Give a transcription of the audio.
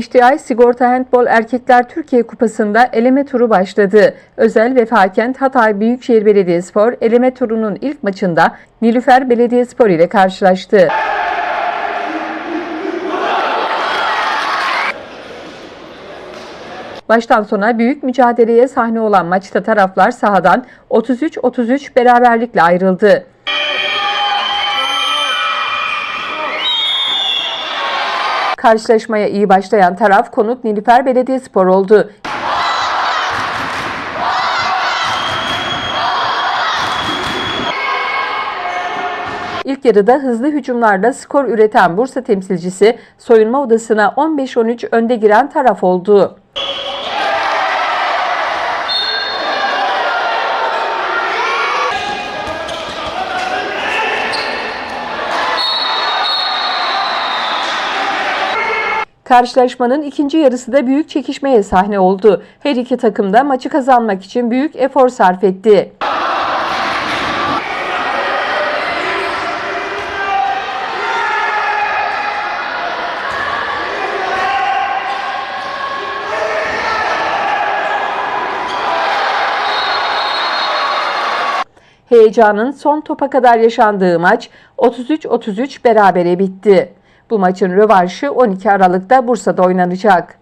HDI Sigorta Handbol Erkekler Türkiye Kupası'nda eleme turu başladı. Özel ve Fakent Hatay Büyükşehir Belediyespor eleme turunun ilk maçında Nilüfer Belediyespor ile karşılaştı. Baştan sona büyük mücadeleye sahne olan maçta taraflar sahadan 33-33 beraberlikle ayrıldı. Karşılaşmaya iyi başlayan taraf konuk Nilüfer Belediyespor oldu. İlk yarıda hızlı hücumlarla skor üreten Bursa temsilcisi soyunma odasına 15-13 önde giren taraf oldu. Karşılaşmanın ikinci yarısı da büyük çekişmeye sahne oldu. Her iki takım da maçı kazanmak için büyük efor sarf etti. Heyecanın son topa kadar yaşandığı maç 33-33 berabere bitti. Bu maçın rövanşı 12 Aralık'ta Bursa'da oynanacak.